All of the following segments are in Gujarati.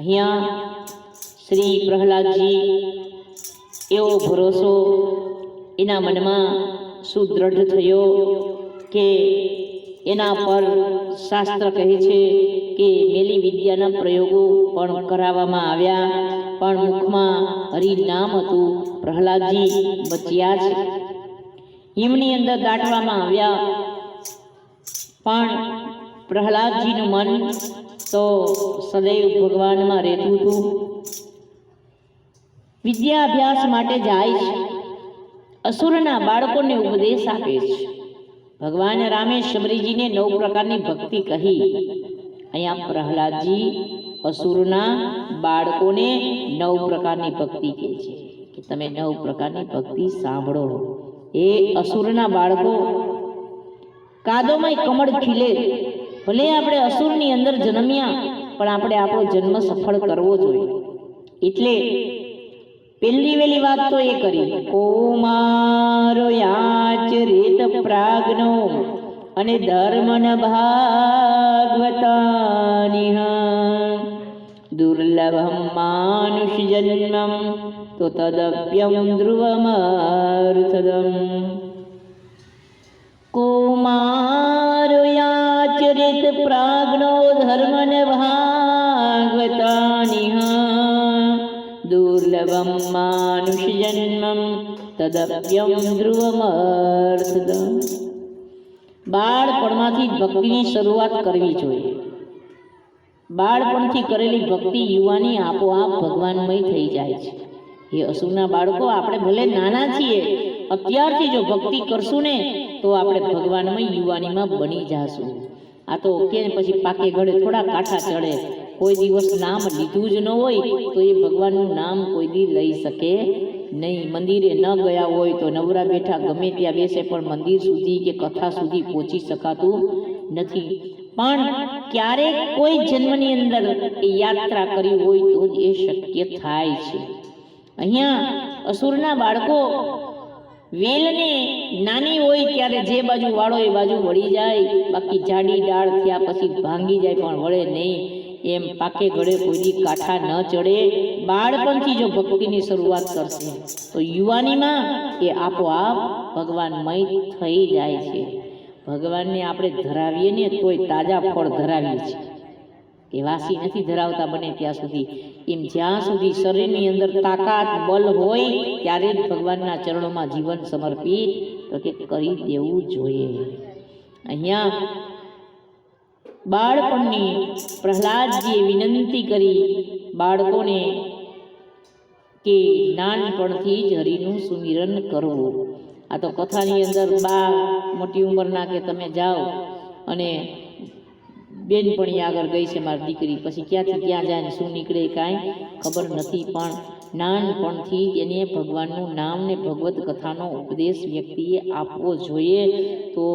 અહીંયા શ્રી પ્રહલાદજી એવો ભરોસો એના મનમાં સુદૃઢ થયો કે એના પર શાસ્ત્ર કહે છે કે મેલી વિદ્યાના પ્રયોગો પણ કરાવવામાં આવ્યા. પણ મુખમાં હરિનામ હતું, પ્રહલાદજી બચ્યા છે. હિમની અંદર દાટવામાં આવ્યા. પણ પ્રહલાદજીનું મન તો સદૈવ ભગવાનમાં રહેતું હતું. વિદ્યા માટે જાય છે. અસુરના બાળકોને ઉપદેશ આપે છે. ભગવાન રામે શબરીજીને નવ પ્રકારની ભક્તિ કહી. અહીંયા પ્રહલાદજી, અસુરના બાળકોને નવ પ્રકારની ભક્તિ કહે છે. કે તમે નવ પ્રકારની ભક્તિ સાંભળો. એ અસુરના બાળકો કાદોમાં કમળ ખીલે. ભલે આપણે અસુરની અંદર જન્મ્યા, પણ આપણે આપણો જન્મ સફળ કરવો જોઈએ. એટલે પહેલી વેલી વાત તો એ કરી, કૌમારો યાચરિત પ્રાગનો અને ધર્મન ભાગવતાનિહ. દુર્લભમ માનુષ જન્મમ, તો તદપ્યમ ધ્રુવમાર્થદમ કુમારો યાચરિત પ્રાજ્ઞો ધર્મન ભાગવતાનિહ દુર્લભમ માનુષ જન્મમ તદપ્યમ ધ્રુવમર્થદ બાળપણમાંથી ભક્તિની શરૂઆત કરવી જોઈએ. બાળપણથી કરેલી ભક્તિ યુવાની આપોઆપ ભગવાનમય થઈ જાય છે. એ અસુરના બાળકો આપણે ભલે નાના છીએ, અત્યારથી જો ભક્તિ કરશું ને, તો આપણે ભગવાનમય યુવાનીમાં બની જાશું. આ તો કે પછી પાકે ગળે થોડા કાંઠા ચડે. કોઈ દિવસ નામ લીધું જ ન હોય તો એ ભગવાનનું નામ કોઈ દી લઈ શકે નહીં. મંદિરે ન ગયા હોય તો નવરા બેઠા ગમે ત્યાં બેસે પણ મંદિર સુધી કે કથા સુધી પહોંચી શકાતું નથી. પણ ક્યારેક કોઈ જન્મની અંદર એ યાત્રા કરી હોય તો એ શક્ય થાય છે. અહીંયા અસુરના બાળકો વેલને નાની હોય ત્યારે જે બાજુ વાળો એ બાજુ વળી જાય. બાકી જાડી ડાળ થયા પછી ભાંગી જાય પણ વળે નહીં. એમ પાકે ગળે કોઈની કાંઠા ન ચડે. બાળપણથી જો ભક્તિની શરૂઆત કરશે, તો યુવાનીમાં એ આપોઆપ ભગવાનમય થઈ જાય છે. ભગવાનને આપણે ધરાવીએ ને તોય તાજા ફળ ધરાવીએ છીએ. એ વાસી નથી ધરાવતા બને ત્યાં સુધી. એમ જ્યાં સુધી શરીરની અંદર તાકાત બલ હોય, ત્યારે જ ભગવાનના ચરણોમાં જીવન સમર્પિત, તો કે કરી દેવું જોઈએ. અહીંયા બાળપણની પ્રહલાદજીએ વિનંતી કરી બાળકોને કે નાનપણથી જ હરિનું સુમિરન કરવું આ તો કથાની અંદર બા મોટી ઉંમરના કે તમે જાઓ અને બેનપણી આગળ ગઈ છે મારી દીકરી. પછી ક્યાંથી ક્યાં જાય ને શું નીકળે કાંઈ ખબર નથી. પણ નાનપણથી એને ભગવાનનું નામ ને ભગવત કથાનો ઉપદેશ વ્યક્તિએ આપવો જોઈએ તો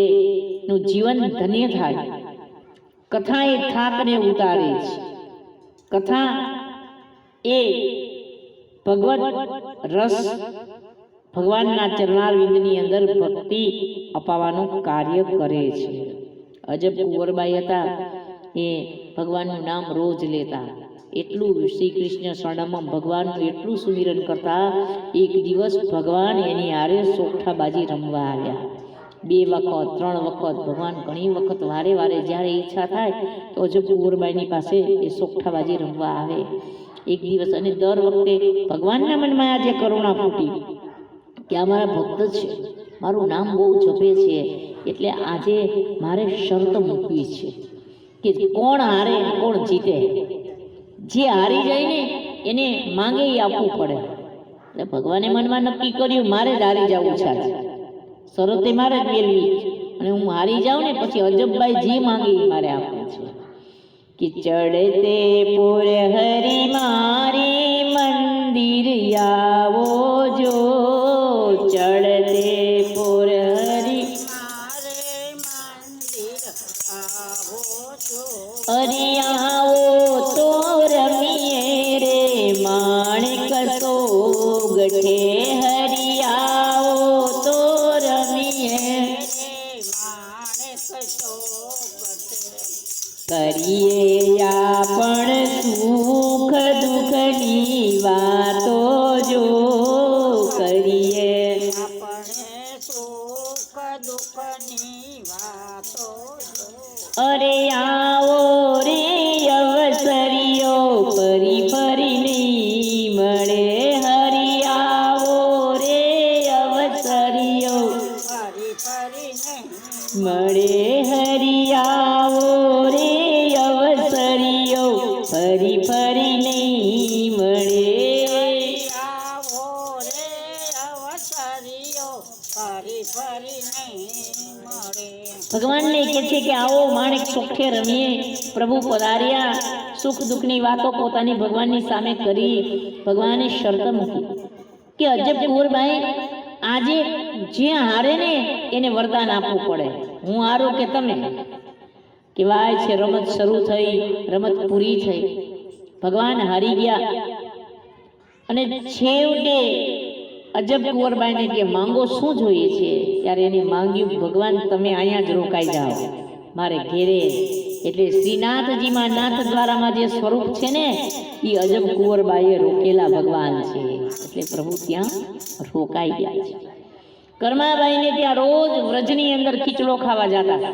એનું જીવન ધન્ય થાય. કથા એ થાકને ઉતારે છે કથા એ ભગવત રસ ભગવાનના ચરણારવિંદની અંદર ભક્તિ અપાવવાનું કાર્ય કરે છે. અજબ કુંવરબાઈ હતા. એ ભગવાનનું નામ રોજ લેતા. એટલું શ્રી કૃષ્ણ શરણમાં ભગવાનનું એટલું સુમિરન કરતા, એક દિવસ ભગવાન એની આરે સોગઠાબાજી રમવા આવ્યા. બે વખત, ત્રણ વખત, ભગવાન ઘણી વખત વારે વારે જ્યારે ઈચ્છા થાય, તો અજબ કુંવરબાઈની પાસે એ સોઠાબાજી રમવા આવે. એક દિવસ અને દર વખતે ભગવાનના મનમાં આજે કરુણા ફૂટી. કે આ મારા ભક્ત છે. મારું નામ બહુ જપે છે. એટલે આજે મારે શરત મૂકવી છે કે કોણ હારે, કોણ જીતે. જે હારી જાય ને, એને માંગે આપવું પડે. એટલે ભગવાને મનમાં નક્કી કર્યું, મારે જ હારી જવું છે આજે. શરતે મારે જ મેળવી અને હું હારી જાઉં ને, પછી અજબભાઈ જે માંગે મારે આપવું છે. કે ચડતે પૂર હરી મારે અરે આવો રે અવસરીઓ ફરી નહીં મળે હરી. આવો રે અવસરીઓ મળે હરી. આવો રે અવસરીઓ ફરી ફરીને મળે. આવો રે અવસરીઓ ફરી ફરીને મળે. ભગવાનને કહે છે કે આવો માણેક સુખે રમીએ, પ્રભુ પધાર્યા. સુખ દુઃખની વાતો પોતાની ભગવાનની સામે કરી, ભગવાને શરત મૂકી. કે અજબ કુંવરબાઈ આજે જે હારે ને એને વરદાન આપવું પડે. હું હારું કે તમે? કહેવાય છે રમત શરૂ થઈ, રમત પૂરી થઈ. ભગવાન હારી ગયા. અને છેવટે અજબ કુંવરબાઈને કે માંગો શું જોઈએ છે? ત્યારે એને માંગ્યું ભગવાન તમે અહીંયા જ રોકાઈ જાઓ. મારે ઘેરે, એટલે શ્રીનાથજીમાં નાથ દ્વારામાં જે સ્વરૂપ છે ને એ અજબ કુંવરબાઈએ રોકેલા ભગવાન છે. એટલે પ્રભુ ત્યાં રોકાઈ ગયા છે. કર્માબાઈને ત્યાં રોજ વ્રજની અંદર ખીચડો ખાવા જતા.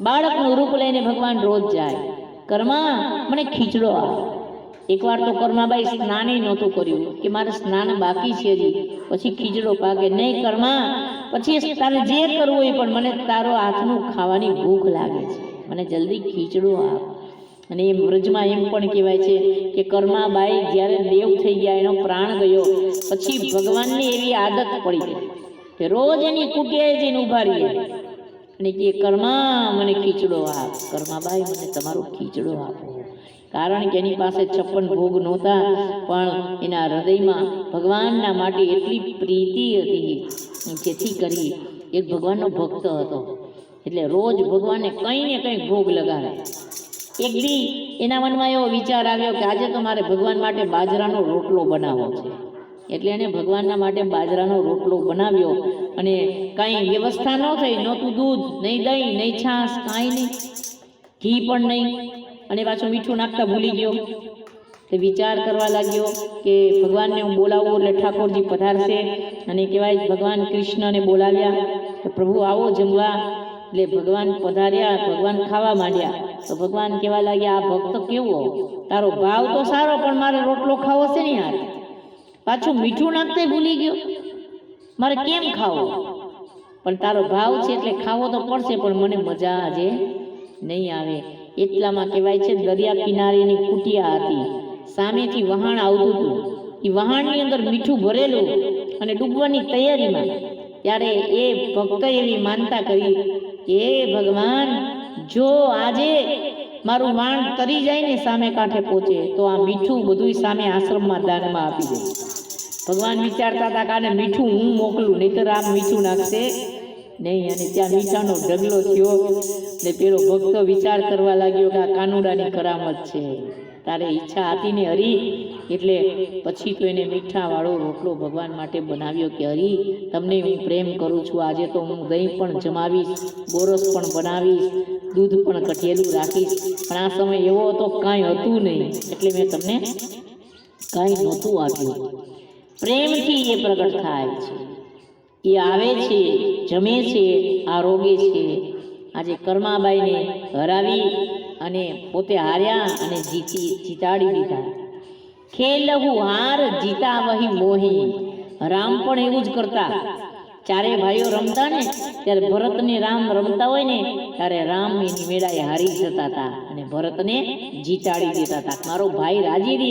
બાળકનું રૂપ લઈને ભગવાન રોજ જાય. કર્મા, મને ખીચડો આપ. એકવાર તો કર્માબાઈ સ્નાને નહોતું કર્યું, કે મારે સ્નાન બાકી છે હજી. પછી ખીચડો પાકે, નહીં કર્મા પછી તારે જે કરવું હોય પણ મને તારો હાથનું ખાવાની ભૂખ લાગે છે. મને જલ્દી ખીચડો આપ. અને એ વ્રજમાં એમ પણ કહેવાય છે કે કર્માબાઈ જ્યારે દેવ થઈ ગયા, એનો પ્રાણ ગયો, પછી ભગવાનની એવી આદત પડી ગઈ કે રોજ એની કુટિયાએ જઈને ઊભા રહીએ. અને કે કર્મા મને ખીચડો આપ કર્માબાઈ મને તમારો ખીચડો આપો. કારણ કે એની પાસે છપ્પન ભોગ નહોતા, પણ એના હૃદયમાં ભગવાનના માટે એટલી પ્રીતિ હતી જેથી કરી એક ભગવાનનો ભક્ત હતો. એટલે રોજ ભગવાનને કંઈ ને કંઈ ભોગ લગાવે એક દી એના મનમાં એવો વિચાર આવ્યો કે આજે તો મારે ભગવાન માટે બાજરાનો રોટલો બનાવવો છે. એટલે એને ભગવાનના માટે બાજરાનો રોટલો બનાવ્યો અને કાંઈ વ્યવસ્થા ન થઈ, નહોતું દૂધ, નહીં દહીં, નહીં છાશ, કાંઈ નહીં, ઘી પણ નહીં. અને પાછું મીઠું નાખતા ભૂલી ગયો. તે વિચાર કરવા લાગ્યો કે ભગવાનને હું બોલાવું એટલે ઠાકોરજી પધારશે. અને કહેવાય, ભગવાન કૃષ્ણને બોલાવ્યા કે પ્રભુ આવો જમવા. એટલે ભગવાન પધાર્યા, ભગવાન ખાવા માંડ્યા. તો ભગવાન કહેવા લાગ્યા, આ ભક્ત કેવો? તારો ભાવ તો સારો, પણ મારે રોટલો ખાવો છે ને યાર? પાછું મીઠું નાખતે ભૂલી ગયો. મારે કેમ ખાવો? પણ તારો ભાવ છે એટલે ખાવો તો પડશે, પણ મને મજા આજે નહીં આવે. એટલામાં કહેવાય છે, દરિયા કિનારેની કુટિયા હતી. સામેથી વહાણ આવતું હતું. એ વહાણની અંદર મીઠું ભરેલું અને ડૂબવાની તૈયારીમાં. ત્યારે એ ભક્ત એવી માનતા કરી કે ભગવાન, જો આજે મારું વાણ તરી જાય ને સામે કાંઠે પહોંચે તો આ મીઠું બધું સામે આશ્રમમાં દાનમાં આપી દે. ભગવાન વિચારતા હતા કે આને મીઠું હું મોકલું, નહીતર આમ મીઠું નાખશે નહીં. અને ત્યાં મીઠાનો ઢગલો થયો ને પેલો ભક્તો વિચાર કરવા લાગ્યો કે આ કાનુડાની કરામત છે. તારે ઈચ્છા હતી ને હરી? એટલે પછી તો એને મીઠાવાળો રોટલો ભગવાન માટે બનાવ્યો કે હરી, તમને હું પ્રેમ કરું છું, આજે તો હું દહીં પણ જમાવીશ ગોરસ પણ બનાવીશ, દૂધ પણ કઠેલું રાખીશ. પણ આ સમય એવો હતો કાંઈ હતું નહીં. એટલે મેં તમને કાંઈ નહોતું આપ્યું. પ્રેમથી એ પ્રગટ થાય છે. એ આવે છે, જમે છે આરોગે છે. આજે કર્માબાઈને હરાવી અને પોતે હાર્યા અને જીતી, જીતાડી દીધા ખેલહુ હાર જીતા વહી મોહી. રામ પણ એવું જ કરતા. ચારે ભાઈઓ રમતા ને, ત્યારે ભરતને રામ રમતા હોય ને, ત્યારે રામ એની મેળાએ હારી જતા હતા અને ભરતને જીતાડી દેતા હતા મારો ભાઈ રાજી દે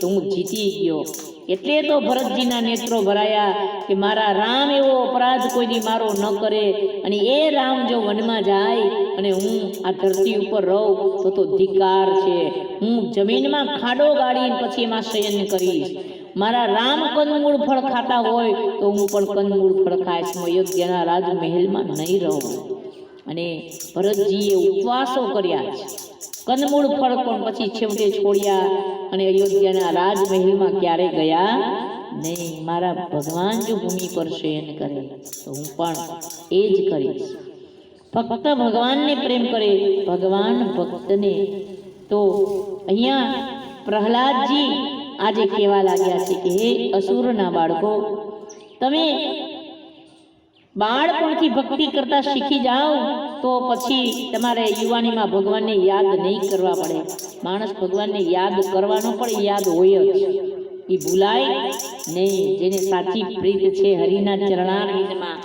તો હું જીતી ગયો. એટલે તો ભરતજીના નેત્રો ભરાયા કે મારા રામ એવો અપરાધ કોઈની મારો ન કરે. અને એ રામ જો વનમાં જાય અને હું આ ધરતી ઉપર રહું, તો તો ધિકાર છે. હું જમીનમાં ખાડો ગાડીને પછી એમાં શયન કરીશ. મારા રામ કંદમૂળ ફળ ખાતા હોય, તો હું પણ કંદમૂળ ફળ ખાઈશ. હું અયોધ્યાના રાજમહેલમાં નહીં રહું. અને ભરતજીએ ઉપવાસો કર્યા છે કંદમૂળ ફળ પણ પછી છેવટે છોડ્યા અને અયોધ્યાના રાજમહેલમાં ક્યારે ગયા? નહીં, મારા ભગવાન જો ભૂમિ પર શયન કરે, તો હું પણ એ જ કરીશ. ફક્ત ભગવાનને પ્રેમ કરે, ભગવાન ભક્તને. તો અહીંયા પ્રહલાદજી આજે કહેવા લાગ્યા છે કે, હે અસુરના બાળકો, તમે બાળપણથી ભક્તિ કરતા શીખી જાઓ. તો પછી તમારે યુવાનીમાં ભગવાનને યાદ નહીં કરવા પડે. માણસ ભગવાનને યાદ કરવાનો પણ યાદ હોય જ. એ ભૂલાય નહીં. જેને સાચી પ્રીત છે હરિના ચરણારવિંદમાં.